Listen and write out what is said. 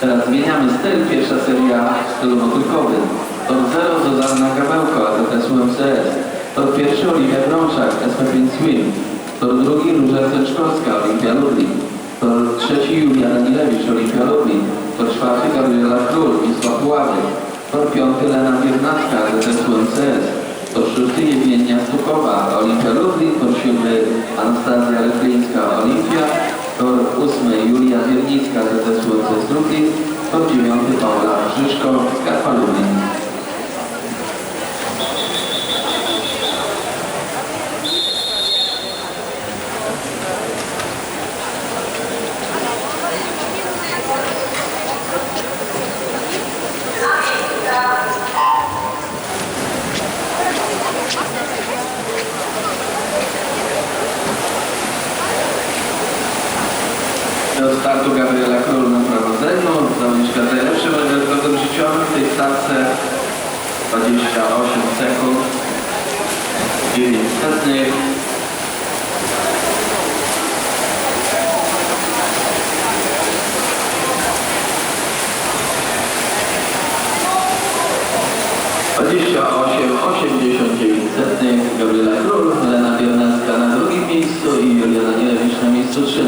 Teraz zmieniamy styl. Pierwsza seria w stylu motylkowym. Tor 0 do Dana Gawełko, AZS UMCS. Tor pierwszy Oliwia Brączak, SP5 Swim. Tor drugi Róża Seczkowska, Olimpia Lublin. Tor trzeci Julia Danilewicz, Olimpia Lublin. Tor czwarty Gabriela Król, Wisła Puławy. Tor piąty Lena Biernacka, AZS UMCS. Tor szósty Jewgenia Stukowa, Olimpia Lublin. Tor siódmy Anastazja Leklińska, Olimpia. Tor ósmy Julia Wiernicka, AZS 109 Paula Brzyszko, Skarpa Lublin. do startu Gabriela Król na 28 sekund 9 setnych. Dwadzieścia osiem, osiemdziesiąt dziewięć setnych, Gabriela Król, Helena Biernacka na drugim miejscu i Julia Danielewicz na miejscu trzecim.